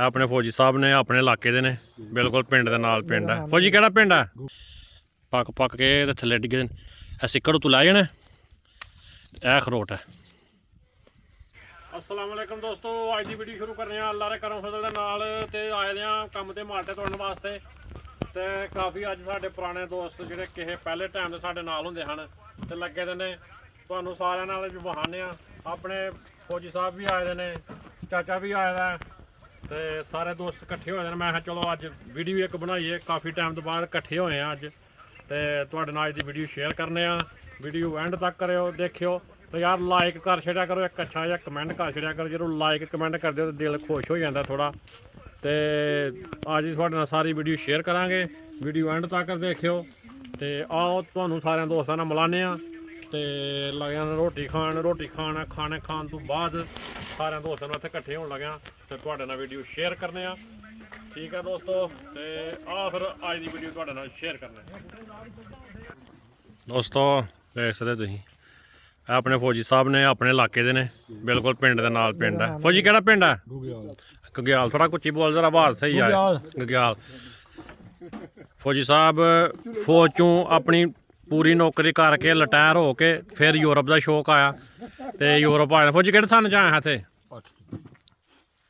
ਆਪਣੇ ਫੌਜੀ ਸਾਹਿਬ ਨੇ ਆਪਣੇ ਇਲਾਕੇ ਦੇ ਨੇ। ਬਿਲਕੁਲ ਪਿੰਡ ਦੇ ਨਾਲ ਪਿੰਡ ਹੈ। ਫੌਜੀ ਕਿਹੜਾ ਪਿੰਡ ਹੈ? ਪੱਕ ਪੱਕ ਕੇ ਤੇ ਥੱਲੇ ਡਿੱਗੇ ਇਹ ਸਿੱਕੜ ਤੂੰ ਲੈ ਜਾਣਾ ਇਹ ਖਰੋਟ ਹੈ। ਅਸਲਾਮ ਵਾਲੇਕਮ ਦੋਸਤੋ ਅੱਜ ਦੀ ਵੀਡੀਓ ਸ਼ੁਰੂ ਕਰਨੇ ਆ। ਅੱਲਾ ਦੇ ਕਰਮ ਫਜ਼ਲ ਦੇ ਨਾਲ ਤੇ ਆਏ ਆ ਕੰਮ ਤੇ ਮਾਰਟੇ ਤੋੜਨ ਵਾਸਤੇ। ਤੇ ਕਾਫੀ ਅੱਜ ਸਾਡੇ ਪੁਰਾਣੇ ਦੋਸਤ ਜਿਹੜੇ ਕਿਸੇ ਪਹਿਲੇ ਟਾਈਮ ਦੇ ਸਾਡੇ ਨਾਲ ਹੁੰਦੇ ਹਨ ਤੇ ਲੱਗੇ ਦੇ ਨੇ। ਤੁਹਾਨੂੰ ਸਾਰਿਆਂ ਨਾਲ ਵੀ ਬਹਾਨੇ ਆ। ਆਪਣੇ ਫੌਜੀ ਸਾਹਿਬ ਵੀ ਆਏ ਦੇ ਨੇ ਚਾਚਾ ਵੀ ਆਇਆ ਦਾ ਤੇ ਸਾਰੇ ਦੋਸਤ ਇਕੱਠੇ ਹੋਏ ਨੇ। ਮੈਂ ਕਿਹਾ ਚਲੋ ਅੱਜ ਵੀਡੀਓ ਇੱਕ ਬਣਾਈਏ। ਕਾਫੀ ਟਾਈਮ ਤੋਂ ਬਾਅਦ ਇਕੱਠੇ ਹੋਏ ਆ ਅੱਜ। ਤੇ ਤੁਹਾਡੇ ਨਾਲ ਅੱਜ ਦੀ ਵੀਡੀਓ ਸ਼ੇਅਰ ਕਰਨੇ ਆ। ਵੀਡੀਓ ਐਂਡ ਤੱਕ ਕਰਿਓ, ਦੇਖਿਓ। ਤੇ ਯਾਰ ਲਾਈਕ ਕਰ ਛੜਿਆ ਕਰੋ, ਇੱਕ ਅੱਛਾ ਜਿਹਾ ਕਮੈਂਟ ਕਰ ਛੜਿਆ ਕਰੋ। ਜਦੋਂ ਲਾਈਕ ਕਮੈਂਟ ਕਰਦੇ ਹੋ ਤਾਂ ਦਿਲ ਖੁਸ਼ ਹੋ ਜਾਂਦਾ ਥੋੜਾ ਤੇ ਅੱਜ ਹੀ ਤੁਹਾਡੇ ਨਾਲ ਸਾਰੀ ਵੀਡੀਓ ਸ਼ੇਅਰ ਕਰਾਂਗੇ। ਵੀਡੀਓ ਐਂਡ ਤੱਕ ਦੇਖਿਓ। ਤੇ ਆਓ ਤੁਹਾਨੂੰ ਸਾਰਿਆਂ ਦੋਸਤਾਂ ਨਾਲ ਮਿਲਾਨੇ ਆ। ਤੇ ਲੱਗਿਆ ਨਾ ਰੋਟੀ ਖਾਣ। ਰੋਟੀ ਖਾਣ, ਖਾਣੇ ਖਾਣ ਤੋਂ ਬਾਅਦ ਸਾਰਿਆਂ ਦੋਸਤਾਂ ਨੂੰ ਇੱਥੇ ਇਕੱਠੇ ਹੋਣ ਲੱਗਿਆ ਤੇ ਤੁਹਾਡੇ ਨਾਲ ਵੀਡੀਓ ਸ਼ੇਅਰ ਕਰਨੇ ਆ। ਠੀਕ ਹੈ ਦੋਸਤੋ ਤੇ ਆ ਫਿਰ ਅੱਜ ਦੀ ਵੀਡੀਓ ਤੁਹਾਡੇ ਨਾਲ ਸ਼ੇਅਰ ਕਰਨੇ ਦੋਸਤੋ ਦੇਖ ਸਕਦੇ ਤੁਸੀਂ। ਇਹ ਆਪਣੇ ਫੌਜੀ ਸਾਹਿਬ ਨੇ ਆਪਣੇ ਇਲਾਕੇ ਦੇ ਨੇ। ਬਿਲਕੁਲ ਪਿੰਡ ਦੇ ਨਾਲ ਪਿੰਡ ਹੈ ਫੌਜੀ ਕਿਹੜਾ ਪਿੰਡ ਹੈ ਗਗਿਆਲ ਥੋੜਾ ਕੁੱਚੀ ਬੋਲ ਜਰਾ ਆਵਾਜ਼ ਸਹੀ ਆ। ਗਗਿਆਲ ਫੌਜੀ ਸਾਹਿਬ ਫੌਜ ਚੋਂ ਆਪਣੀ ਪੂਰੀ ਨੌਕਰੀ ਕਰਕੇ ਲਟਾਇਰ ਹੋ ਕੇ ਫਿਰ ਯੂਰਪ ਦਾ ਸ਼ੌਕ ਆਇਆ ਤੇ ਯੂਰਪ ਆਇਆ। ਫੌਜੀ ਕਿਹੜੇ ਸਾਲ ਚ ਆਇਆ ਇੱਥੇ?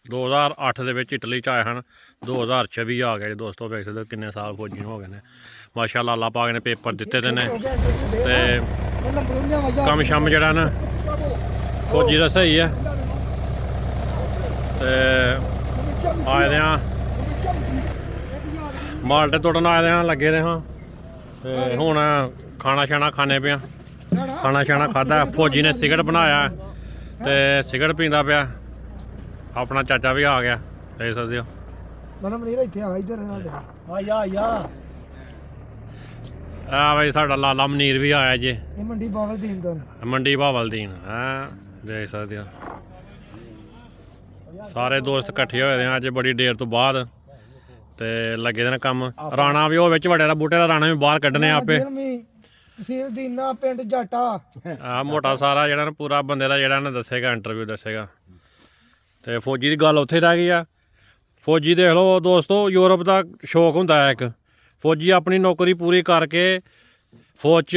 2008 ਦੇ ਵਿੱਚ ਇਟਲੀ ਚ ਆਏ ਹਨ। 2026 ਆ ਗਏ ਦੋਸਤੋ, ਵੇਖ ਸਕਦੇ ਹੋ ਕਿੰਨੇ ਸਾਲ ਫੌਜੀ ਨੂੰ ਹੋ ਗਏ ਨੇ। ਮਾਸ਼ਾਅੱਲਾ ਅੱਲਾਹ ਪਾਕ ਨੇ ਪੇਪਰ ਦਿੱਤੇ ਦੇ ਨੇ। ਤੇ ਕੰਮ ਸ਼ਮ ਜਿਹੜਾ ਨਾ, ਫੌਜੀ ਦਾ ਸਹੀ ਹੈ ਤੇ ਆਏ ਦੇ ਆ ਮਾਲਟੇ ਤੋੜਨ ਆਏ ਦੇ ਆ ਲੱਗੇ ਦੇ ਹਾਂ। ਤੇ ਹੁਣ ਖਾਣਾ ਛਾਣਾ ਖਾਣੇ ਪਿਆ। ਖਾਣਾ ਛਾਣਾ ਖਾਦਾ ਫੌਜੀ ਨੇ ਸਿਗਰਟ ਬਣਾਇਆ ਤੇ ਸਿਗਰਟ ਪੀਂਦਾ ਪਿਆ। ਆਪਣਾ ਚਾਚਾ ਵੀ ਆ ਗਿਆ ਦੇਖ ਸਕਦੇ ਹੋ। ਮਨ ਮਨੀਰ ਇੱਥੇ ਆ ਇੱਧਰ ਸਾਡੇ। ਆ ਯਾ ਯਾ। ਆ ਬਈ ਸਾਡਾ ਲਾਲਾ ਮਨੀਰ ਵੀ ਆਇਆ ਜੇ। ਇਹ ਮੰਡੀ ਬਾਵਲ ਦੀਨ ਤੋਂ ਮੰਡੀ ਭਾਵਲਦੀਨ ਹਾਂ ਦੇਖ ਸਕਦੇ ਹੋ। ਸਾਰੇ ਦੋਸਤ ਇਕੱਠੇ ਹੋਏ ਆ ਅੱਜ ਬੜੀ ਦੇਰ ਤੋਂ ਬਾਅਦ। ਤੇ ਲੱਗੇ ਦੇ ਨੇ ਕੰਮ। ਰਾਣਾ ਵੀ ਉਹ ਵਿੱਚ ਵੱਡੇ ਦਾ ਬੂਟੇ ਦਾ ਰਾਣਾ ਵੀ ਬਾਹਰ ਕੱਢਨੇ ਆਪੇ। ਤਹਿਸੀਲ ਦੀਨਾ ਪਿੰਡ ਜਾਟਾ। ਆ ਮੋਟਾ ਸਾਰਾ ਜਿਹੜਾ ਨਾ ਪੂਰਾ ਬੰਦੇ ਦਾ ਜਿਹੜਾ ਨਾ ਦੱਸੇਗਾ ਇੰਟਰਵਿਊ ਦੱਸੇਗਾ। ਤੇ ਫੌਜੀ ਦੀ ਗੱਲ ਉੱਥੇ ਰਹਿ ਗਈ ਆ। ਫੌਜੀ ਦੇਖ ਲਓ ਦੋਸਤੋ ਯੂਰਪ ਦਾ ਸ਼ੌਕ ਹੁੰਦਾ ਹੈ ਇੱਕ। ਫੌਜੀ ਆਪਣੀ ਨੌਕਰੀ ਪੂਰੀ ਕਰਕੇ ਫੌਜ ਚ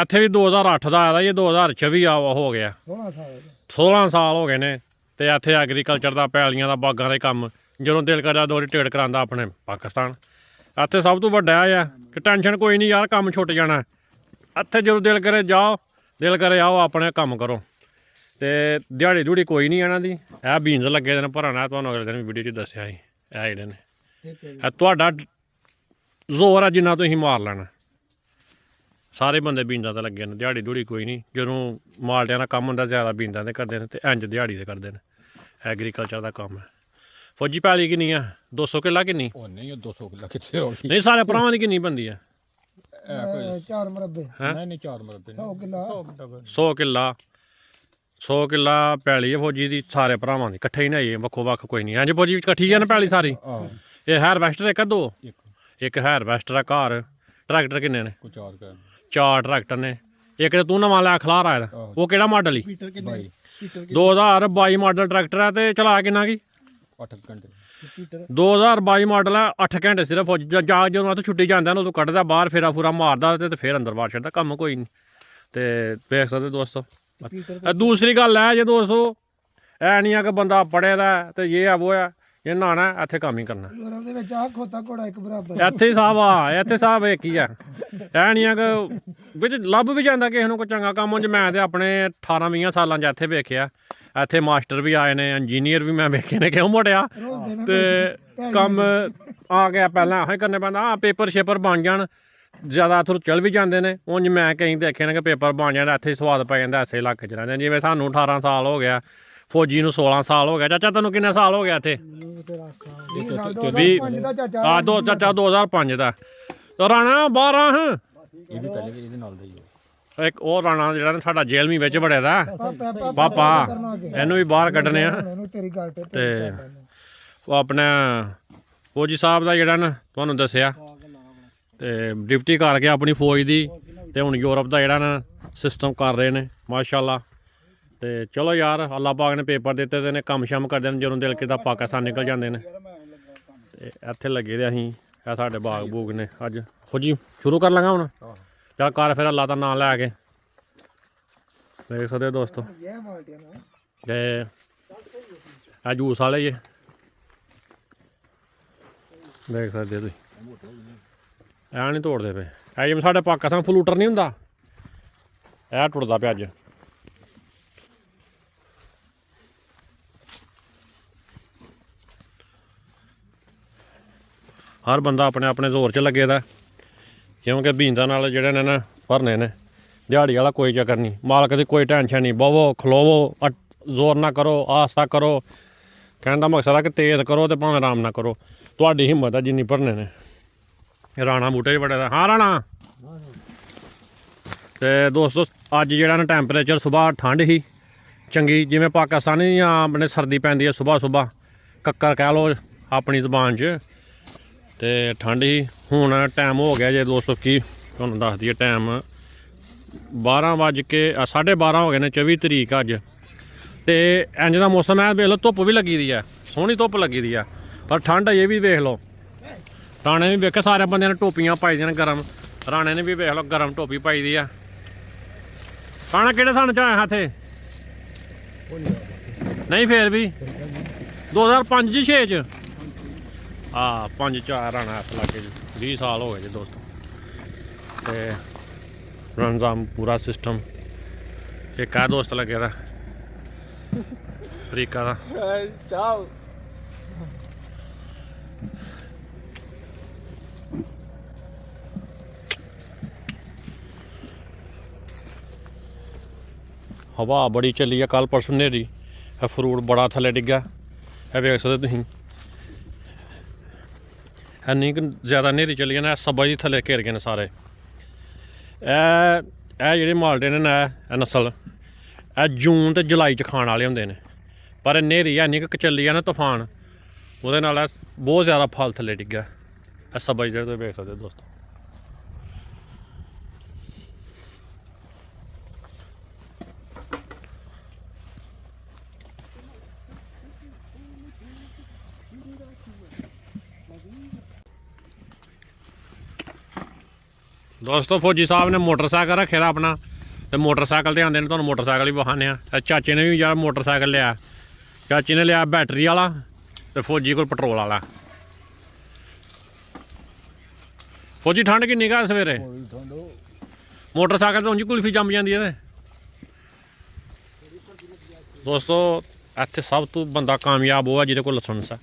ਇੱਥੇ ਵੀ 2008 ਦਾ ਆਇਆ ਇਹ 2024 ਆ ਹੋ ਗਿਆ। 16 ਸਾਲ 16 ਸਾਲ ਹੋ ਗਏ ਨੇ ਤੇ ਇੱਥੇ ਐਗਰੀਕਲਚਰ ਦਾ ਪੈਲੀਆਂ ਦਾ ਬਾਗਾਂ ਦੇ ਕੰਮ ਜਦੋਂ ਦਿਲ ਕਰਦਾ ਦੋਰੀ ਟਿਕਟ ਕਰਾਂਦਾ ਆਪਣੇ ਪਾਕਿਸਤਾਨ। ਇੱਥੇ ਸਭ ਤੋਂ ਵੱਡਾ ਆ ਕਿ ਟੈਨਸ਼ਨ ਕੋਈ ਨਹੀਂ ਯਾਰ ਕੰਮ ਛੁੱਟ ਜਾਣਾ। ਇੱਥੇ ਜਦੋਂ ਦਿਲ ਕਰੇ ਜਾਓ ਦਿਲ ਕਰੇ ਆਓ ਆਪਣੇ ਕੰਮ ਕਰੋ। ਤੇ ਦਿਹਾੜੀ ਧੂੜੀ ਕੋਈ ਨਹੀਂ ਇਹਨਾਂ ਦੀ। ਇਹ ਬੀਨਸ ਲੱਗੇ ਦੇ ਨੇ ਭਰਾਣਾ ਤੁਹਾਨੂੰ ਅਗਲੇ ਦਿਨ ਵੀਡੀਓ 'ਚ ਦੱਸਿਆ ਸੀ। ਇਹ ਜਿਹੜੇ ਨੇ। ਠੀਕ ਹੈ ਜੀ। ਇਹ ਤੁਹਾਡਾ ਜ਼ੋਰ ਆ ਜਿੰਨਾ ਤੁਸੀਂ ਮਾਰ ਲੈਣਾ। ਸਾਰੇ ਬੰਦੇ ਬੀਂਦਾਂ ਤੇ ਲੱਗੇ ਨੇ। ਦਿਹਾੜੀ ਧੂੜੀ ਕੋਈ ਨਹੀਂ। ਜਦੋਂ ਮਾਲਟਿਆਂ ਦਾ ਕੰਮ ਹੁੰਦਾ ਜ਼ਿਆਦਾ ਬੀਂਦਾਂ ਤੇ ਕਰਦੇ ਨੇ ਤੇ ਇੰਜ ਦਿਹਾੜੀ ਦੇ ਕਰਦੇ ਨੇ। ਐਗਰੀਕਲਚਰ ਦਾ ਕੰਮ ਹੈ। ਫੌਜੀ ਪੈਲੀ ਕਿੰਨੀ ਆ? 200 ਕਿੱਲਾ ਕਿੰਨੀ? ਉਹ ਨਹੀਂ ਉਹ 200 ਕਿੱਲਾ ਕਿੱਥੇ ਹੋ ਗਈ? ਨਹੀਂ ਸਾਰੇ ਭਰਾਵਾਂ ਦੀ ਕਿੰਨੀ ਬੰਦੀ ਆ? ਅਹ ਚਾਰ ਮਰਬੇ ਨਹੀਂ ਨਹੀਂ ਚਾਰ ਮਰਦੇ 100 ਕਿੱਲਾ। 100 ਕਿੱਲਾ 100 ਕਿੱਲਾ। ਪੈਲੀ ਆ ਫੌਜੀ ਦੀ ਸਾਰੇ ਭਰਾਵਾਂ ਦੀ। ਇਕੱਠੇ ਹੀ ਨਹੀਂ ਆਈ ਵੱਖੋ ਵੱਖ ਕੋਈ ਨਹੀਂ। ਇੰਜ ਫੌਜੀ ਇਕੱਠੀ ਆ ਨਾ ਪੈਲੀ ਸਾਰੀ? ਇਹ ਹਾਰਵੈਸਟਰ ਇੱਕ ਦੋ? ਇੱਕ। ਇੱਕ ਹਾਰਵੈਸਟਰ ਆ ਘਰ। ਟਰੈਕਟਰ ਕਿੰਨੇ ਨੇ? ਕੋ ਚਾਰ ਕਰ ਚਾਰ ਟਰੈਕਟਰ ਨੇ। ਇੱਕ ਤੇ ਤੂੰ ਨਵਾਂ ਲਿਆ ਖਲਾਰ ਆਇਆ। ਉਹ ਕਿਹੜਾ ਮਾਡਲ ਬਾਈ। 2022 ਮਾਡਲ ਟਰੈਕਟਰ ਹੈ ਤੇ ਚਲਾ ਕਿੰਨਾ ਕੀ? 8 ਘੰਟੇ। 2022 ਮਾਡਲ ਹੈ 8 ਘੰਟੇ ਸਿਰਫ ਫੌਜ- ਜ- ਜਾ ਜਦੋਂ ਉੱਥੇ ਛੁੱਟੀ ਜਾਂਦਾ ਨਾ ਉਦੋਂ ਕੱਢਦਾ ਬਾਹਰ ਫੇਰਾ ਫੂਰਾ ਮਾਰਦਾ ਤੇ ਤੇ ਫੇਰ ਅੰਦਰ ਬਾਹਰ ਛੱਡਦਾ ਕੰਮ ਕੋਈ ਨਹੀਂ ਤੇ ਵੇਖ ਸਕਦੇ ਦੋਸਤੋ। ਦੂਸਰੀ ਗੱਲ ਹੈ ਜੇ ਦੋਸਤੋ ਐ ਨਹੀਂ ਆ ਕਿ ਬੰਦਾ ਪੜਿਆ ਦਾ ਤੇ ਇਹ ਆ ਉਹ ਆ। ਇਹ ਨਾਣਾ ਇੱਥੇ ਕੰਮ ਹੀ ਕਰਨਾ। ਯੂਰਪ ਦੇ ਵਿੱਚ ਆ ਖੋਤਾ ਘੋੜਾ ਇੱਕ ਬਰਾਬਰ। ਇੱਥੇ ਹੀ ਸਾਹਿਬ ਆ ਇੱਥੇ ਸਾਹਿਬ ਇੱਕ ਹੀ ਆ। ਐ ਨਹੀਂ ਆ ਕਿ ਵਿੱਚ ਲੱਭ ਵੀ ਜਾਂਦਾ ਕਿਸੇ ਨੂੰ ਕੋਈ ਚੰਗਾ ਕੰਮ ਉਂਝ ਮੈਂ ਤੇ ਆਪਣੇ 18 20 ਸਾਲਾਂ 'ਚ ਇੱਥੇ ਵੇਖਿਆ। ਇੱਥੇ ਮਾਸਟਰ ਵੀ ਆਏ ਨੇ ਇੰਜੀਨੀਅਰ ਵੀ ਮੈਂ ਵੇਖੇ ਨੇ ਕਿਉਂ ਮੋੜਿਆ? ਤੇ ਕੰਮ ਆ ਗਿਆ ਪਹਿਲਾਂ ਆਹੀ ਕਰਨੇ ਪੈਂਦਾ। ਆ ਪੇਪਰ ਸ਼ੇਪਰ ਬਣ ਜਾਣ ਜ਼ਿਆਦਾ ਇੱਥੋਂ ਚੱਲ ਵੀ ਜਾਂਦੇ ਨੇ। ਉਂਝ ਮੈਂ ਕਈ ਦੇਖੇ ਨੇ ਕਿ ਪੇਪਰ ਬਣ ਜਾਣ ਇੱਥੇ ਸਵਾਦ ਪੈ ਜਾਂਦਾ ਐਸੇ ਇਲਾਕੇ 'ਚ ਰਹਿੰਦੇ ਜਿਵੇਂ ਸਾਨੂੰ 18 ਸਾਲ ਹੋ ਗਿਆ ਫੌਜੀ ਨੂੰ 16 ਸਾਲ ਹੋ ਗਿਆ ਚਾਚਾ ਤੈਨੂੰ ਕਿੰਨੇ ਸਾਲ ਹੋ ਗਿਆ ਇੱਥੇ? ਮੈਨੂੰ ਤੇਰਾ ਖਾਂ 20 ਸਾਲ ਵੀਹ- 2005 ਦਾ ਚਾਚਾ। ਆ ਦੋ ਚਾਚਾ 2005 ਦਾ। ਤੇ ਰਾਣਾ 12 ਹਾਂ। ਇਹ ਵੀ ਪਹਿਲੇ ਵੀ ਇਹਦੇ ਨਾਲ ਦਾ ਹੀ ਹੈ ਇੱਕ ਉਹ ਰਾਣਾ ਜਿਹੜਾ ਨਾ ਸਾਡਾ ਜੇਲ੍ਹ ਵਿੱਚ ਵੜਿਆ ਦਾ। ਪਾਪਾ। ਇਹਨੂੰ ਵੀ ਬਾਹਰ ਕੱਢਣੇ ਆ। ਤੇ ਉਹ ਆਪਣਾ ਫੌਜੀ ਸਾਹਿਬ ਦਾ ਜਿਹੜਾ ਨਾ ਤੁਹਾਨੂੰ ਦੱਸਿਆ। ਤੇ ਡਿਪਟੀ ਕਰ ਗਿਆ ਆਪਣੀ ਫੌਜ ਦੀ। ਤੇ ਹੁਣ ਯੂਰਪ ਦਾ ਜਿਹੜਾ ਨਾ ਸਿਸਟਮ ਕਰ ਰਹੇ ਨੇ ਮਾਸ਼ਾਅੱਲਾ। ਤੇ ਚਲੋ ਯਾਰ, ਅੱਲਾ ਪਾਕ ਨੇ ਪੇਪਰ ਦਿੱਤੇ ਤੇ ਨੇ ਕੰਮ ਸ਼ਮ ਕਰਦੇ ਨੇ ਜਦੋਂ ਦਿਲ ਕਿਦਾ ਪਾਕਿਸਤਾਨ ਨਿਕਲ ਜਾਂਦੇ ਨੇ। ਤੇ ਇੱਥੇ ਲੱਗੇ ਦੇ ਅਸੀਂ, ਇਹ ਸਾਡੇ ਬਾਗ ਬੂਗ ਨੇ ਅੱਜ। ਹੋ ਜੀ ਸ਼ੁਰੂ ਕਰ ਲਾਂਗਾ ਹੁਣ? ਚੱਲ ਕਰ ਫਿਰ ਅੱਲਾ ਦਾ ਨਾਮ ਲੈ ਕੇ। ਦੇਖ ਸਕਦੇ ਹੋ ਦੋਸਤੋ। ਇਹ ਤੇ ਆ ਜੂਸ ਵਾਲੇ ਜੇ। ਦੇਖ ਸਕਦੇ ਹੋ ਤੁਸੀਂ। ਐ ਨਹੀਂ ਤੋੜਦੇ ਪਏ। ਐ ਜਿਵੇਂ ਸਾਡੇ ਪਾਕਿਸਤਾਨ ਫਲੂਟਰ ਨਹੀਂ ਹੁੰਦਾ, ਇਹ ਟੁੱਟਦਾ ਪਿਆ ਅੱਜ। ਹਰ ਬੰਦਾ ਆਪਣੇ ਆਪਣੇ ਜ਼ੋਰ 'ਚ ਲੱਗੇ ਦਾ। ਕਿਉਂਕਿ ਬੀਂਦਾਂ ਨਾਲ ਜਿਹੜੇ ਨੇ ਨਾ ਭਰਨੇ ਨੇ, ਦਿਹਾੜੀ ਵਾਲਾ ਕੋਈ ਚੱਕਰ ਨਹੀਂ। ਮਾਲਕ ਦੀ ਕੋਈ ਟੈਨਸ਼ਨ ਨਹੀਂ। ਬਵੋ, ਖਲੋਵੋ, ਅਟ- ਜ਼ੋਰ ਨਾ ਕਰੋ ਆਸਤਾ ਕਰੋ। ਕਹਿਣ ਦਾ ਮਕਸਦ ਆ ਕਿ ਤੇਜ਼ ਕਰੋ ਤੇ ਭਾਵੇਂ ਆਰਾਮ ਨਾ ਕਰੋ। ਤੁਹਾਡੀ ਹਿੰਮਤ ਆ ਜਿੰਨੀ ਭਰਨੇ ਨੇ। ਰਾਣਾ ਬੂਟੇ 'ਚ ਬੜੇ ਦਾ। ਹਾਂ, ਰਾਣਾ? ਤੇ ਦੋਸਤੋ, ਅੱਜ ਜਿਹੜਾ ਨਾ ਟੈਂਪਰੇਚਰ ਸਵੇਰ ਠੰਡ ਹੀ ਚੰਗੀ, ਜਿਵੇਂ ਪਾਕਿਸਤਾਨੀ ਜਾਂ ਆਪਣੇ ਸਰਦੀ ਪੈਂਦੀ ਹੈ ਸਵੇਰ ਸਵੇਰ ਕੱਕਰ ਕਹਿ ਲਓ ਆਪਣੀ ਜ਼ੁਬਾਨ 'ਚ। ਤੇ ਠੰਡ ਹੀ ਹੁਣ ਟਾਈਮ ਹੋ ਗਿਆ ਜੇ ਦੋਸਤੋ ਕੀ ਤੁਹਾਨੂੰ ਦੱਸ ਦਈਏ ਟਾਈਮ 12 ਵੱਜ ਕੇ ਅ, ਸਾਢੇ 12 ਹੋ ਗਏ ਨੇ 24 ਤਰੀਕ ਅੱਜ। ਤੇ ਇੰਜ ਦਾ ਮੌਸਮ ਹੈ ਵੇਖ ਲਓ ਧੁੱਪ ਵੀ ਲੱਗੀ ਦੀ ਆ ਸੋਹਣੀ ਧੁੱਪ ਲੱਗੀ ਦੀ ਆ ਪਰ ਠੰਡ ਇਹ ਵੀ ਵੇਖ ਲਓ। ਰਾਣੇ ਨੇ ਵੇਖਿਆ ਸਾਰੇ ਬੰਦਿਆਂ ਨੇ ਟੋਪੀਆਂ ਪਾਈ ਦੀਆਂ ਗਰਮ। ਰਾਣੇ ਨੇ ਵੀ ਵੇਖ ਲਓ ਗਰਮ ਟੋਪੀ ਪਾਈ ਦੀ ਆ। ਰਾਣਾ ਕਿਹੜੇ ਸਨ ਚ ਆਇਆ ਇੱਥੇ? ਨਹੀਂ ਫੇਰ ਵੀ। 2005 ਚ 6 ਚ। ਆ 5 4 ਰਾਣਾ ਹੱਥ ਲੱਗੇ ਜੀ 20 ਸਾਲ ਹੋ ਗਏ ਜੀ ਦੋਸਤੋ। ਤੇ ਰੰਜ਼ਾਮ ਪੂਰਾ ਸਿਸਟਮ ਇੱਕ ਆ ਦੋਸਤ ਲੱਗੇ ਦਾ। ਅਫਰੀਕਾ ਦਾ। ਚਾਹ ਹਵਾ ਬੜੀ ਚੱਲੀ ਆ ਕੱਲ ਪਰਸੋਂ ਨੇਰੀ ਇਹ ਫਰੂਟ ਬੜਾ ਥੱਲੇ ਡਿੱਗਾ ਇਹ ਵੇਖ ਸਕਦੇ ਤੁਸੀਂ। ਇੰਨੀ ਕੁ ਜ਼ਿਆਦਾ ਨੇਰੀ ਚੱਲੀ ਆ ਨਾ ਇਹ ਸਭਾ ਜੀ ਥੱਲੇ ਘੇਰ ਗਏ ਨੇ ਸਾਰੇ। ਇਹ ਇਹ ਜਿਹੜੇ ਮਾਲਟੇ ਨੇ ਨਾ, ਇਹ ਨਸਲ, ਇਹ ਜੂਨ ਤੇ ਜੁਲਾਈ ਚ ਖਾਣ ਵਾਲੇ ਹੁੰਦੇ ਨੇ। ਪਰ ਇਹ ਨੇਰੀ ਇੰਨੀ ਕੁ ਚੱਲੀ ਆ ਨਾ ਤੂਫਾਨ। ਉਹਦੇ ਨਾਲ ਬਹੁਤ ਜ਼ਿਆਦਾ ਫਲ ਥੱਲੇ ਡਿੱਗਾ ਇਹ ਸਭਾ ਜਿਹੜੇ ਤੁਸੀਂ ਵੇਖ ਸਕਦੇ ਹੋ ਦੋਸਤੋ। ਦੋਸਤੋ ਫੌਜੀ ਸਾਹਿਬ ਨੇ ਮੋਟਰਸਾਈਕਲ ਰੱਖਿਆ ਦਾ ਆਪਣਾ ਤੇ ਮੋਟਰਸਾਈਕਲ ਤੇ ਆਉਂਦੇ ਨੇ ਤੁਹਾਨੂੰ ਮੋਟਰਸਾਈਕਲ ਹੀ ਵਿਖਾਉਂਦੇ ਆ ਚਾਚੇ ਨੇ ਵੀ ਯਾਰ ਮੋਟਰਸਾਈਕਲ ਲਿਆ ਚਾਚੇ ਨੇ ਲਿਆ ਬੈਟਰੀ ਵਾਲਾ ਤੇ ਫੌਜੀ ਕੋਲ ਪੈਟਰੋਲ ਵਾਲਾ। ਫੌਜੀ ਠੰਡ ਕਿੰਨੀ ਕਾ ਸਵੇਰੇ? ਮੋਟਰਸਾਈਕਲ ਤੇ ਉਂਝ ਹੀ ਕੁਲਫੀ ਜੰਮ ਜਾਂਦੀ ਹੈ ਤੇ। ਦੋਸਤੋ ਇੱਥੇ ਸਭ ਤੋਂ ਬੰਦਾ ਕਾਮਯਾਬ ਉਹ ਹੈ ਜਿਹਦੇ ਕੋਲ ਲਾਇਸੈਂਸ ਹੈ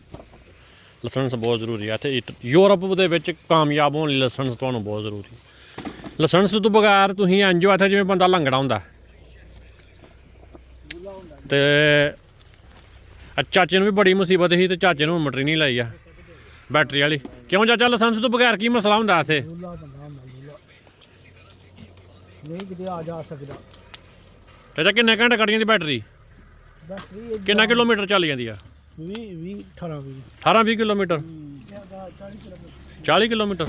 ਲਾਇਸੈਂਸ ਬਹੁਤ ਜ਼ਰੂਰੀ ਹੈ ਇੱਥੇ ਯੂਰਪ ਦੇ ਵਿੱਚ ਕਾਮਯਾਬ ਹੋਣ ਲਈ ਲਾਇਸੈਂਸ ਤੁਹਾਨੂੰ ਬਹੁਤ ਜ਼ਰੂਰੀ ਲਾਇਸੈਂਸ ਤੋਂ ਬਗੈਰ ਤੁਸੀਂ ਇੰਜੋ ਇੱਥੇ ਜਿਵੇਂ ਬੰਦਾ ਲੰਗੜਾ ਹੁੰਦਾ। ਤੇ ਚਾਚੇ ਨੂੰ ਵੀ ਬੜੀ ਮੁਸੀਬਤ ਸੀ ਤੇ ਚਾਚੇ ਨੂੰ ਮਟਰੀ ਨਹੀਂ ਲਾਈ ਆ ਬੈਟਰੀ ਵਾਲੀ। ਕਿਉਂ ਚਾਚਾ ਲਾਇਸੈਂਸ ਤੋਂ ਬਗੈਰ ਕੀ ਮਸਲਾ ਹੁੰਦਾ ਇੱਥੇ? ਨਹੀਂ ਕਿਤੇ ਆ ਜਾ ਸਕਦਾ। ਚਾਚਾ ਕਿੰਨੇ ਘੰਟੇ ਕੱਢ ਜਾਂਦੀ ਬੈਟਰੀ? ਬੈਟਰੀ ਕਿੰਨਾ ਕਿਲੋਮੀਟਰ ਚੱਲ ਜਾਂਦੀ ਆ? 20 20 18 20 18 20 ਕਿਲੋਮੀਟਰ। 40 ਕਿਲੋਮੀਟਰ।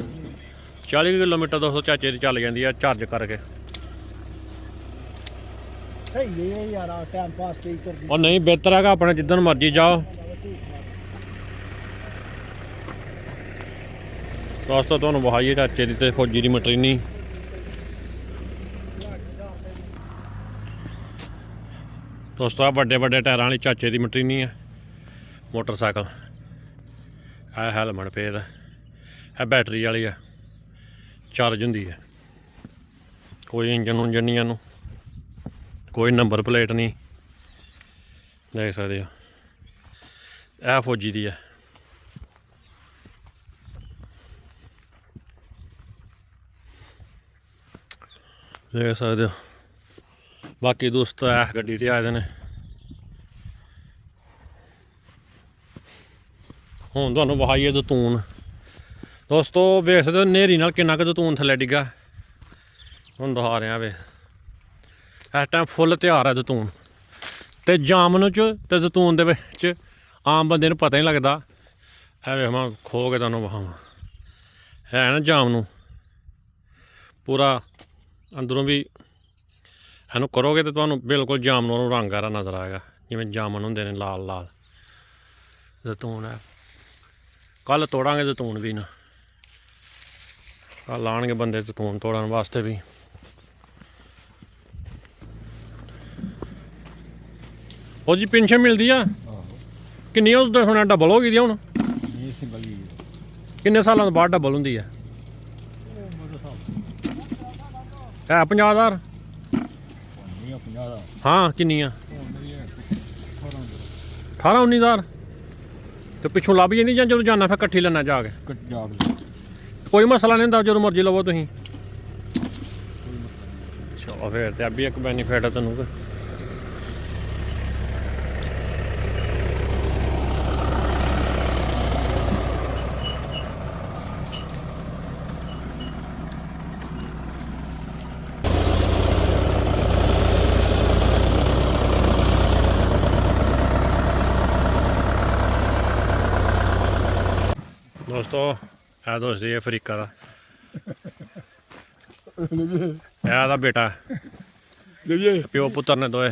40 ਕਿਲੋਮੀਟਰ 40 ਕਿਲੋਮੀਟਰ ਦੋਸਤੋ ਚਾਚੇ ਦੀ ਚੱਲ ਜਾਂਦੀ ਆ ਚਾਰਜ ਕਰਕੇ। ਸਹੀ ਹੈ ਯਾਰ ਆ ਟਾਈਮ ਪਾਸ ਤੇ ਕਰਦੀ। ਉਹ ਨਹੀਂ ਬਿਹਤਰ ਹੈਗਾ ਆਪਣਾ ਜਿੱਦਣ ਮਰਜ਼ੀ ਜਾਓ। ਦੋਸਤੋ ਤੁਹਾਨੂੰ ਵਹਾਈਏ ਚਾਚੇ ਦੀ ਤੇ ਫੌਜੀ ਦੀ ਮਟਰੀਨੀ। ਦੋਸਤੋ ਆ ਵੱਡੇ ਵੱਡੇ ਟਾਇਰਾਂ ਵਾਲੀ ਚਾਚੇ ਦੀ ਮਟਰੀਨੀ ਆ ਮੋਟਰਸਾਈਕਲ। ਆ ਹੈਲਮਟ ਪੇ ਦਾ ਇਹ ਬੈਟਰੀ ਵਾਲੀ ਆ। ਚਾਰਜ ਹੁੰਦੀ ਹੈ। ਕੋਈ ਇੰਜਨ ਉਂਜਨ ਨਹੀਂ ਇਹਨੂੰ। ਕੋਈ ਨੰਬਰ ਪਲੇਟ ਨਹੀਂ। ਦੇਖ ਸਕਦੇ ਹੋ। ਇਹ ਫੌਜੀ ਦੀ ਹੈ। ਦੇਖ ਸਕਦੇ ਹੋ। ਬਾਕੀ ਦੋਸਤ ਇਹ ਗੱਡੀ ਤੇ ਆਏ ਦੇ ਨੇ। ਹੁਣ ਤੁਹਾਨੂੰ ਵਹਾਈਏ ਜ਼ਤੂਨ। ਦੋਸਤੋ, ਵੇਖ ਸਕਦੇ ਹੋ ਨੇਰੀ ਨਾਲ ਕਿੰਨਾ ਕੁ ਜ਼ਤੂਨ ਥੱਲੇ ਡਿੱਗਾ। ਹੁਣ ਦਿਖਾ ਰਿਹਾ ਵੇ। ਇਸ ਟਾਈਮ ਫੁੱਲ ਤਿਆਰ ਹੈ ਜ਼ਤੂਨ। ਤੇ ਜਾਮਨ ਚ ਤੇ ਜ਼ਤੂਨ ਦੇ ਵਿੱਚ ਆਮ ਬੰਦੇ ਨੂੰ ਪਤਾ ਹੀ ਨਹੀਂ ਲੱਗਦਾ। ਇਹ ਵੇਖ, ਮੈਂ ਖੋ ਕੇ ਤੁਹਾਨੂੰ ਵਿਖਾਵਾਂ। ਹੈ ਨਾ ਜਾਮ ਨੂੰ ਪੂਰਾ ਅੰਦਰੋਂ ਵੀ ਇਹਨੂੰ ਕਰੋਗੇ ਤੇ ਤੁਹਾਨੂੰ ਬਿਲਕੁਲ ਜਾਮਨ ਨੂੰ ਰੰਗ ਆਰਾ ਨਜ਼ਰ ਆਏਗਾ। ਜਿਵੇਂ ਜਾਮਨ ਹੁੰਦੇ ਨੇ ਲਾਲ ਲਾਲ ਜ਼ੈਤੂਨ ਹੈ ਕੱਲ ਤੋੜਾਂਗੇ ਜ਼ੈਤੂਨ ਵੀ ਨਾ। ਕੱਲ ਆਣਗੇ ਬੰਦੇ ਜ਼ੈਤੂਨ ਤੋੜਨ ਵਾਸਤੇ ਵੀ। ਉਹ ਜੀ ਪੈਨਸ਼ਨ ਮਿਲਦੀ ਆ। ਆਹੋ ਕਿੰਨੀ ਉਹ ਤਾਂ ਹੁਣ ਡਬਲ ਹੋ ਗਈ ਦੀ ਹੁਣ। ਕਿੰਨੇ ਸਾਲਾਂ ਤੋਂ ਬਾਅਦ ਡਬਲ ਹੁੰਦੀ ਆ? ਹੈ 50000 ਨਹੀਂ 50 ਦਾ ਹਾਂ, ਕਿੰਨੀ ਆ? ਹੁਣ ਮੇਰੀ 18 19000 ਤੇ ਪਿੱਛੋਂ ਲੱਭ ਜਾਂਦੀ ਜਾਂ ਜਦੋਂ ਜਾਣਾ ਫਿਰ ਇਕੱਠੀ ਲੈਣਾ ਜਾ ਕੇ? ਕੱਟ ਜਾਗ ਕੋਈ ਮਸਲਾ ਨਹੀਂ ਹੁੰਦਾ, ਜਦੋਂ ਮਰਜ਼ੀ ਲਵੋ ਤੁਸੀਂ। ਚਲੋ ਫਿਰ ਤੇ ਆ ਵੀ ਇੱਕ ਬੈਨੀਫਿਟ ਹੈ ਤੁਹਾਨੂੰ ਕਿ ਦੋਸਤੋ ਇਹ ਦੋਸਤ ਜੀ ਅਫਰੀਕਾ ਦਾ। ਇਹ ਦਾ ਬੇਟਾ। ਜੀ ਪਿਓ ਪੁੱਤਰ ਨੇ ਦੋਏ।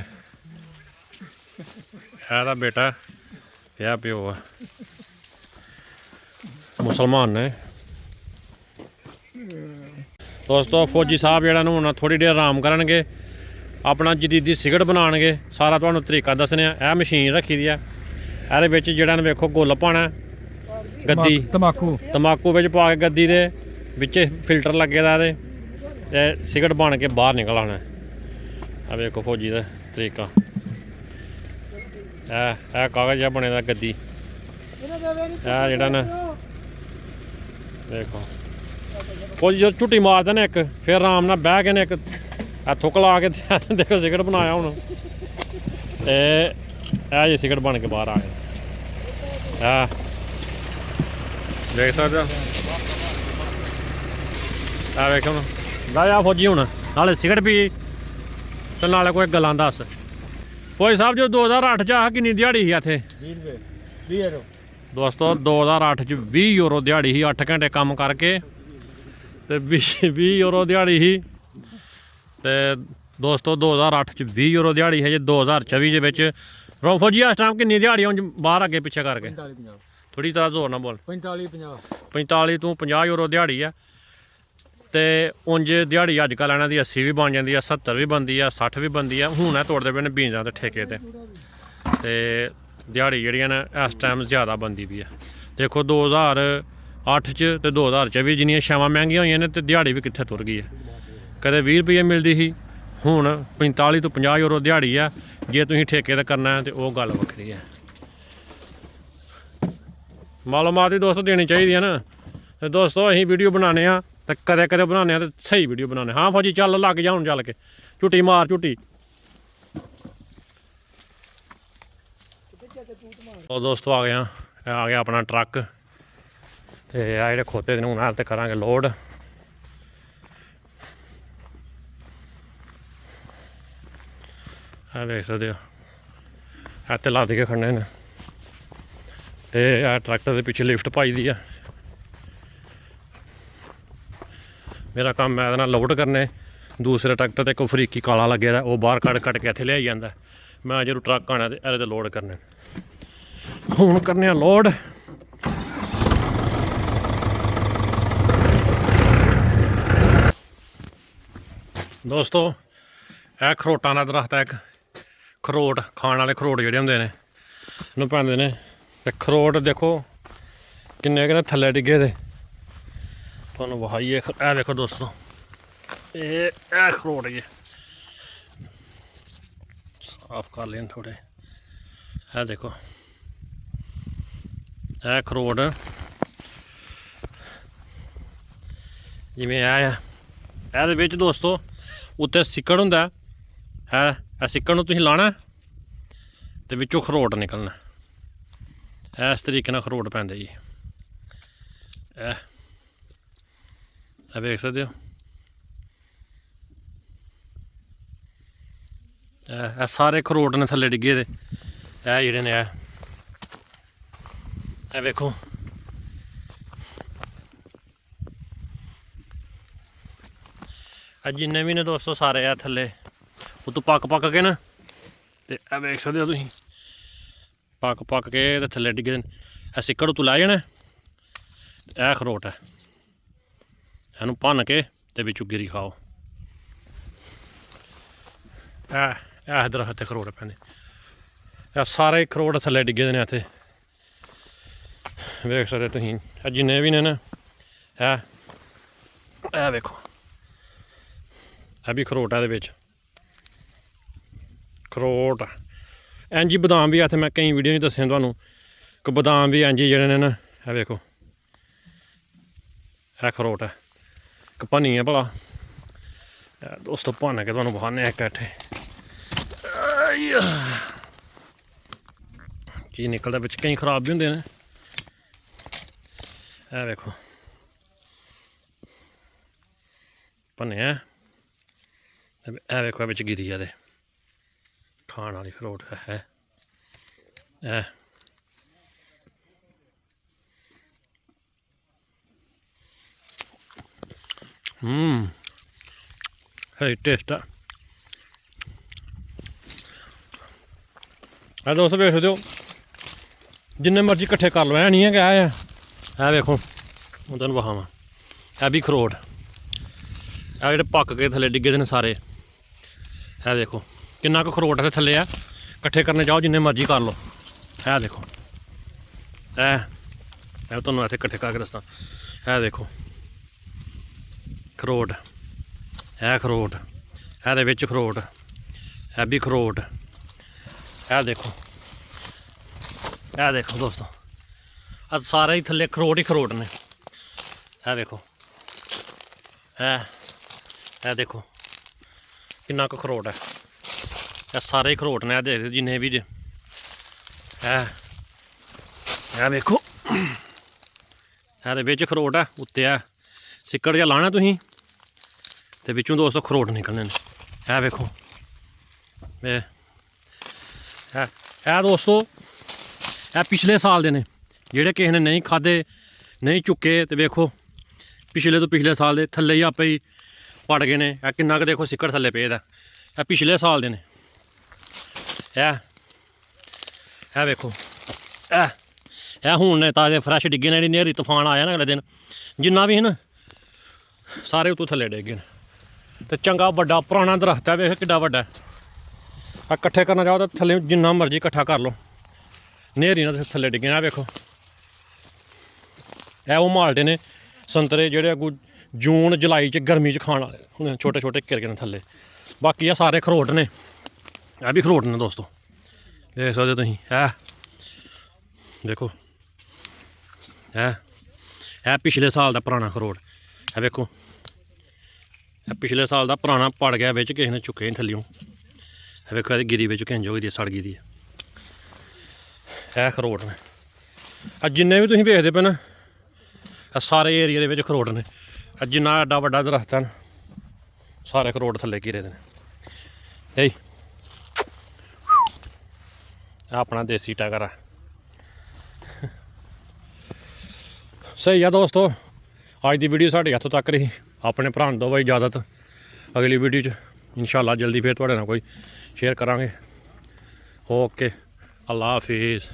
ਇਹ ਦਾ ਬੇਟਾ। ਇਹ ਪਿਓ ਆ। ਮੁਸਲਮਾਨ ਨੇ। ਦੋਸਤੋ ਫੌਜੀ ਸਾਹਿਬ ਜਿਹੜਾ ਨੂੰ ਹੁਣ ਥੋੜੀ ਦੇਰ ਆਰਾਮ ਕਰਨਗੇ ਆਪਣਾ ਜਦੀਦੀ ਸਿਗਰਟ ਬਣਾਉਣਗੇ ਸਾਰਾ ਤੁਹਾਨੂੰ ਤਰੀਕਾ ਦੱਸਣੇ ਆ ਇਹ ਮਸ਼ੀਨ ਰੱਖੀ ਦੀ ਆ। ਇਹਦੇ ਵਿੱਚ ਜਿਹੜਾ ਨੂੰ ਵੇਖੋ ਗੁੱਲ ਪਾਣਾ ਗੱਦੀ। ਤਮਾਕੂ। ਤਮਾਕੂ ਵਿੱਚ ਪਾ ਕੇ ਗੱਦੀ ਦੇ ਵਿੱਚ ਫਿਲਟਰ ਲੱਗੇ ਦਾ ਇਹਦੇ ਤੇ ਸਿਗਰਟ ਬਣ ਕੇ ਬਾਹਰ ਨਿਕਲ ਆਉਣਾ। ਆ ਵੇਖੋ ਫੌਜੀ ਦਾ ਤਰੀਕਾ। ਇਹ ਇਹ ਕਾਗਜ਼ ਜਿਹਾ ਬਣੇ ਦਾ ਗੱਦੀ। ਇਹ ਜਿਹੜਾ ਨਾ ਵੇਖੋ। ਫੌਜੀ ਜਦੋਂ ਝੁੱਟੀ ਮਾਰਦੇ ਨੇ ਇੱਕ ਫਿਰ ਆਰਾਮ ਨਾਲ ਬਹਿ ਕੇ ਨੇ ਇੱਕ ਆ ਥੁੱਕ ਲਾ ਕੇ ਦੇਖੋ ਸਿਗਰਟ ਬਣਾਇਆ ਹੁਣ। ਤੇ ਇਹ ਜੇ ਸਿਗਰਟ ਬਣ ਕੇ ਬਾਹਰ ਆ ਗਿਆ ਆ ਦੇਖ ਸਕਦੇ ਹੋ ਆ ਵੇਖੋ ਹੁਣ। ਆ ਫੌਜੀ ਹੁਣ, ਨਾਲੇ ਸਿਗਰਟ ਪੀ। ਤੇ ਨਾਲੇ ਕੋਈ ਗੱਲਾਂ ਦੱਸ। ਫੌਜੀ ਸਾਹਿਬ, ਜੋ 2008 ਚ ਆ ਕਿੰਨੀ ਦਿਹਾੜੀ ਸੀ ਇੱਥੇ? 20 ਰੁਪਏ 20 ਯੂਰੋ ਦੋਸਤੋ 2008 ਚ 20 ਯੂਰੋ ਦਿਹਾੜੀ ਸੀ 8 ਘੰਟੇ ਕੰਮ ਕਰਕੇ। ਤੇ 20 20 ਯੂਰੋ ਦਿਹਾੜੀ ਸੀ। ਤੇ ਦੋਸਤੋ 2008 ਚ 20 ਯੂਰੋ ਦਿਹਾੜੀ ਹੈ ਜੇ 2024 ਦੇ ਵਿੱਚ। ਰੋ, ਫੌਜੀ, ਇਸ ਟਾਈਮ ਕਿੰਨੀ ਦਿਹਾੜੀ ਉਂਝ ਬਾਹਰ ਅੱਗੇ ਪਿੱਛੇ ਕਰਕੇ। 45 50 ਥੋੜੀ ਤਰ੍ਹਾਂ ਜ਼ੋਰ ਨਾਲ ਬੋਲ। 45 50 45 ਤੋਂ 50 ਯੂਰੋ ਦਿਹਾੜੀ ਆ। ਤੇ ਉਂਝ ਦਿਹਾੜੀ ਅੱਜ ਕੱਲ੍ਹ ਇਹਨਾਂ ਦੀ 80 ਵੀ ਬਣ ਜਾਂਦੀ ਆ 70 ਵੀ ਬਣਦੀ ਆ 60 ਵੀ ਬਣਦੀ ਆ। ਹੁਣ ਇਹ ਤੋੜਦੇ ਪਏ ਨੇ ਬੀਜਾਂ ਦੇ ਠੇਕੇ ਤੇ। ਤੇ ਦਿਹਾੜੀ ਜਿਹੜੀਆਂ ਨੇ ਇਸ ਟਾਈਮ ਜ਼ਿਆਦਾ ਬਣਦੀ ਵੀ ਆ। ਦੇਖੋ 2008 ਚ ਤੇ 2024 ਜਿੰਨੀਆਂ ਛਾਵਾਂ ਮਹਿੰਗੀਆਂ ਹੋਈਆਂ ਨੇ ਤੇ ਦਿਹਾੜੀ ਵੀ ਕਿੱਥੇ ਤੁਰ ਗਈ ਆ। ਕਦੇ 20 ਰੁਪਏ ਮਿਲਦੀ ਸੀ ਹੁਣ 45 ਤੋਂ 50 ਯੂਰੋ ਦਿਹਾੜੀ ਆ। ਜੇ ਤੁਸੀਂ ਠੇਕੇ ਤੇ ਕਰਨਾ ਹੈ ਤੇ ਉਹ ਗੱਲ ਵੱਖਰੀ ਹੈ ਮਾਲੂਮਾਤ ਹੀ ਦੋਸਤੋ ਦੇਣੀ ਚਾਹੀਦੀ ਹੈ ਨਾ। ਤੇ ਦੋਸਤੋ, ਅਸੀਂ ਵੀਡੀਓ ਬਣਾਉਂਦੇ ਆ ਤੇ ਕਦੇ ਕਦੇ ਬਣਾਉਂਦੇ ਆ ਤੇ ਸਹੀ ਵੀਡੀਓ ਬਣਾਉਂਦੇ ਹਾਂ। ਫੌਜੀ, ਚੱਲ ਲੱਗ ਜਾ ਹੁਣ ਚੱਲ ਕੇ। ਝੁੱਟੀ ਮਾਰ, ਝੁੱਟੀ। ਉਹ ਦੋਸਤੋ, ਆ ਗਿਆ ਇਹ ਆ ਗਿਆ ਆਪਣਾ ਟਰੱਕ। ਤੇ ਆ ਜਿਹੜੇ ਖੋਤੇ ਦੇ ਨੇ ਉਹਨਾਂ ਤੇ ਕਰਾਂਗੇ ਲੋਡ। ਆ ਵੇਖ ਸਕਦੇ ਹੋ। ਇਹ ਤੇ ਲੱਦ ਕੇ ਖੜਨੇ ਨੇ। ਤੇ ਆ ਟਰੈਕਟਰ ਦੇ ਪਿੱਛੇ ਲਿਫਟ ਪਾਈ ਦੀ ਆ। ਮੇਰਾ ਕੰਮ ਹੈ ਇਹਦੇ ਨਾਲ ਲੋਡ ਕਰਨੇ। ਦੂਸਰੇ ਟਰੈਕਟਰ ਤੇ ਕੋਈ ਫਰੀਕੀ ਕਾਲਾ ਲੱਗਿਆ ਦਾ, ਉਹ ਬਾਹਰ ਕੱਢ ਕੱਢ ਕੇ ਇੱਥੇ ਲਿਆਈ ਜਾਂਦਾ। ਮੈਂ ਜਦੋਂ ਟਰੱਕ ਆਣਾ ਤੇ ਇਹਦੇ ਤੇ ਲੋਡ ਕਰਨੇ। ਹੁਣ ਕਰਨੇ ਆ ਲੋਡ। ਦੋਸਤੋ, ਇਹ ਖਰੋਟਾਂ ਦਾ ਦਰਖਤ ਹੈ ਇੱਕ। ਖਰੋਟ, ਖਾਣ ਵਾਲੇ ਖਰੋਟ ਜਿਹੜੇ ਹੁੰਦੇ ਨੇ, ਇਹਨੂੰ ਪੈਂਦੇ ਨੇ ਤੇ ਖਰੋਟ ਦੇਖੋ, ਕਿੰਨੇ ਕਿੰਨੇ ਥੱਲੇ ਡਿੱਗੇ ਦੇ ਤੁਹਾਨੂੰ ਵਹਾਈਏ ਇਹ ਦੇਖੋ ਦੋਸਤੋ, ਇਹ ਇਹ ਖਰੋਟ ਜੀ। ਸਾਫ਼ ਕਰ ਲੈਣ ਥੋੜੇ ਇਹ ਦੇਖੋ, ਇਹ ਖਰੋਟ। ਜਿਵੇਂ ਆ ਆ। ਇਹਦੇ ਵਿੱਚ ਦੋਸਤੋ, ਉੱਤੇ ਸਿੱਕੜ ਹੁੰਦਾ। ਹੈ, ਇਹ ਸਿੱਕੜ ਨੂੰ ਤੁਸੀਂ ਲਾਣਾ ਤੇ ਵਿੱਚੋਂ ਖਰੋਟ ਨਿਕਲਣਾ। ਇਸ ਤਰੀਕੇ ਨਾਲ ਖਰੋਟ ਪੈਂਦੇ ਜੀ ਇਹ ਇਹ ਵੇਖ ਸਕਦੇ ਹੋ ਇਹ ਸਾਰੇ ਖਰੋਟ ਨੇ ਥੱਲੇ ਡਿੱਗੇ ਦੇ ਇਹ ਜਿਹੜੇ ਨੇ ਇਹ ਇਹ ਵੇਖੋ ਆ ਜਿੰਨੇ ਵੀ ਨੇ ਦੋਸਤੋ ਸਾਰੇ ਆ ਥੱਲੇ ਉਹ ਉਤੋਂ ਪੱਕ ਪੱਕ ਕੇ ਨਾ ਤੇ ਇਹ ਵੇਖ ਸਕਦੇ ਹੋ ਤੁਸੀਂ ਪੱਕ ਪੱਕ ਕੇ ਤੇ ਥੱਲੇ ਡਿੱਗੇ ਨੇ ਇਹ ਸਿੱਕੜ ਤੋਂ ਲੈ ਜਾਣਾ। ਇਹ ਖਰੋਟ ਹੈ। ਇਹਨੂੰ ਭੰਨ ਕੇ ਤੇ ਵਿੱਚੋਂ ਗਿਰੀ ਖਾਓ। ਇਹ ਇਹ ਦਰਖਤ ਤੇ ਖਰੋਟ ਪੈਂਦੇ ਇਹ ਸਾਰੇ ਖਰੋਟ ਥੱਲੇ ਡਿੱਗੇ ਦੇ ਨੇ ਇੱਥੇ। ਵੇਖ ਸਕਦੇ ਤੁਸੀਂ। ਇਹ ਜਿੰਨੇ ਵੀ ਨੇ ਨਾ ਹੈ ਇਹ ਵੇਖੋ। ਇਹ ਵੀ ਖਰੋਟ ਆ ਇਹਦੇ ਵਿੱਚ। ਖਰੋਟ ਇੰਜੀ ਬਦਾਮ ਵੀ ਆ, ਇੱਥੇ ਮੈਂ ਕਈ ਵੀਡੀਓ 'ਚ ਦੱਸਿਆ ਤੁਹਾਨੂੰ। ਕਿ ਬਦਾਮ ਵੀ ਇੰਜੀ ਜਿਹੜੇ ਨੇ ਨਾ ਇਹ ਵੇਖੋ। ਇਹ ਖਰੋਟ ਹੈ ਇੱਕ ਭੰਨੀ ਹੈ ਭਲਾ। ਦੋਸਤੋ, ਭੰਨ ਕੇ ਤੁਹਾਨੂੰ ਬਹਾਨੇ ਇੱਕ ਇੱਥੇ। ਕੀ ਨਿਕਲਦਾ, ਵਿੱਚ ਕਈ ਖਰਾਬ ਵੀ ਹੁੰਦੇ ਨੇ। ਇਹ ਵੇਖੋ। ਭੰਨਿਆ। ਤੇ ਇਹ ਵੇਖੋ ਵਿੱਚ ਗਿਰੀ ਆ ਦੇ ਖਾਣ ਵਾਲੀ ਖਰੋਟ ਹੈ। ਇਹ ਹੂੰ। ਹੈ ਟੇਸਟ ਆ। ਆ ਦੋਸਤ ਵੇਖ ਦਿਓ ਜਿੰਨੇ ਮਰਜ਼ੀ ਇਕੱਠੇ ਕਰ ਲਓ, ਐ ਨਹੀਂ ਹੈ ਕਿ ਆ। ਇਹ ਵੇਖੋ, ਮੈਂ ਤੁਹਾਨੂੰ ਵਹਾਵਾਂ ਇਹ ਵੀ ਖਰੋਟ। ਆ ਜਿਹੜੇ ਪੱਕ ਕੇ ਥੱਲੇ ਡਿੱਗੇ ਦੇ ਨੇ ਸਾਰੇ। ਇਹ ਦੇਖੋ ਕਿੰਨਾ ਕੁ ਖਰੋਟ ਦੇ ਥੱਲੇ ਆ। ਇਕੱਠੇ ਕਰਨੇ ਜਾਓ, ਜਿੰਨੇ ਮਰਜ਼ੀ ਕਰ ਲਓ। ਇਹ ਦੇਖੋ। ਇਹ ਇਹ ਤੁਹਾਨੂੰ ਐਸੇ ਇਕੱਠੇ ਕਰਕੇ ਦੱਸਦਾ। ਇਹ ਦੇਖੋ। ਖਰੋਟ। ਇਹ ਖਰੋਟ। ਇਹਦੇ ਵਿੱਚ ਖਰੋਟ। ਇਹ ਵੀ ਖਰੋਟ। ਇਹ ਦੇਖੋ। ਇਹ ਦੇਖੋ ਦੋਸਤੋ। ਆ ਸਾਰੇ ਹੀ ਥੱਲੇ ਖਰੋਟ ਹੀ ਖਰੋਟ ਨੇ। ਇਹ ਦੇਖੋ। ਇਹ ਇਹ ਦੇਖੋ। ਕਿੰਨਾ ਕੁ ਖਰੋਟ ਹੈ। ਇਹ ਸਾਰੇ ਹੀ ਖਰੋਟ ਨੇ ਇਹ ਦੇਖਦੇ ਜਿੰਨੇ ਵੀ ਜੇ। ਇਹ ਇਹ ਵੇਖੋ। ਇਹਦੇ ਵਿੱਚ ਖਰੋਟ ਹੈ ਉੱਤੇ ਆ ਸਿੱਕੜ ਜਿਹਾ ਲਾਣਾ ਤੁਸੀਂ, ਤੇ ਵਿੱਚੋਂ ਦੋਸਤੋ ਖਰੋਟ ਨਿਕਲਣੇ ਨੇ। ਇਹ ਵੇਖੋ। ਇਹ ਇਹ ਦੋਸਤੋ ਇਹ ਪਿਛਲੇ ਸਾਲ ਦੇ ਨੇ, ਜਿਹੜੇ ਕਿਸੇ ਨੇ ਨਹੀਂ ਖਾਦੇ ਨਹੀਂ ਚੁੱਕੇ, ਤੇ ਵੇਖੋ, ਪਿਛਲੇ ਤੋਂ ਪਿਛਲੇ ਸਾਲ ਦੇ ਥੱਲੇ ਹੀ ਆਪੇ ਹੀ ਪੜ ਗਏ ਨੇ। ਇਹ ਕਿੰਨਾ ਕੁ ਦੇਖੋ ਸਿੱਕੜ ਥੱਲੇ ਪਏ ਦਾ। ਇਹ ਪਿਛਲੇ ਸਾਲ ਦੇ ਨੇ। ਇਹ ਇਹ ਵੇਖੋ। ਇਹ ਇਹ ਹੁਣ ਨੇ ਤਾਜ਼ੇ ਫਰੈਸ਼ ਡਿੱਗੇ ਨੇ ਨੇਰੀ ਤੂਫਾਨ ਆਇਆ ਨਾ ਅਗਲੇ ਦਿਨ। ਜਿੰਨਾ ਵੀ ਹੈ ਨਾ, ਸਾਰੇ ਉਤੋਂ ਥੱਲੇ ਡਿੱਗੇ ਨੇ। ਤੇ ਚੰਗਾ ਵੱਡਾ ਪੁਰਾਣਾ ਦਰਖਤ ਹੈ ਵੇਖ ਕਿੱਡਾ ਵੱਡਾ। ਆ ਇਕੱਠੇ ਕਰਨਾ ਚਾਹੋ ਤਾਂ ਥੱਲੇ ਜਿੰਨਾ ਮਰਜ਼ੀ ਇਕੱਠਾ ਕਰ ਲਓ। ਨੇਰੀ ਨਾਲ ਥੱਲੇ ਡਿੱਗੇ ਨੇ ਵੇਖੋ। ਇਹ ਉਹ ਮਾਲਟੇ ਨੇ, ਸੰਤਰੇ ਜਿਹੜੇ ਅੱਗੂ ਜੂਨ, ਜੁਲਾਈ ਚ ਗਰਮੀ ਚ ਖਾਣ ਵਾਲੇ। ਹੁਣ ਛੋਟੇ ਛੋਟੇ ਕਿਰਕੇ ਨੇ ਥੱਲੇ। ਬਾਕੀ ਆ ਸਾਰੇ ਖਰੋਟ ਨੇ। ਇਹ ਵੀ ਖਰੋਟ ਨੇ ਦੋਸਤੋ। ਦੇਖ ਸਕਦੇ ਹੋ ਤੁਸੀਂ, ਹੈ? ਦੇਖੋ। ਹੈ? ਇਹ ਪਿਛਲੇ ਸਾਲ ਦਾ ਪੁਰਾਣਾ ਖਰੋਟ। ਇਹ ਵੇਖੋ। ਇਹ ਪਿਛਲੇ ਸਾਲ ਦਾ ਪੁਰਾਣਾ ਪੜ ਗਿਆ ਵਿੱਚ ਕਿਸੇ ਨੇ ਚੁੱਕੇ ਨਹੀਂ ਥੱਲਿਓਂ। ਇਹ ਵੇਖੋ, ਇਹਦੀ ਗਿਰੀ ਵਿੱਚ ਕਿੰਜ ਹੋ ਗਈ ਦੀ, ਸੜ ਗਈ ਦੀ। ਹੈ। ਇਹ ਖਰੋਟ ਨੇ। ਆ ਜਿੰਨੇ ਵੀ ਤੁਸੀਂ ਵੇਖਦੇ ਪਏ ਨਾ, ਇਹ ਸਾਰੇ ਏਰੀਆ ਦੇ ਵਿੱਚ ਖਰੋਟ ਨੇ। ਆ ਜਿੰਨਾ ਐਡਾ ਵੱਡਾ ਦਰਖਤ ਹਨ ਸਾਰੇ ਖਰੋਟ ਥੱਲੇ ਘਿਰੇ ਦੇ ਨੇ। ਏ ਆਪਣਾ ਦੇਸੀ ਟਾਗਰ ਆ ਸਹੀ ਆ ਦੋਸਤੋ, ਅੱਜ ਦੀ ਵੀਡੀਓ ਸਾਡੇ ਹੱਥੋਂ ਤੱਕ ਰਹੀ। ਆਪਣੇ ਭਰਾ ਨੂੰ ਦਿਓ ਬਾਈ ਇਜਾਜ਼ਤ। ਅਗਲੀ ਵੀਡੀਓ 'ਚ ਇਨਸ਼ਾਅੱਲਾ ਜਲਦੀ ਫੇਰ ਤੁਹਾਡੇ ਨਾਲ ਕੋਈ ਸ਼ੇਅਰ ਕਰਾਂਗੇ। ਓਕੇ ਅੱਲਾ ਹਾਫਿਜ਼।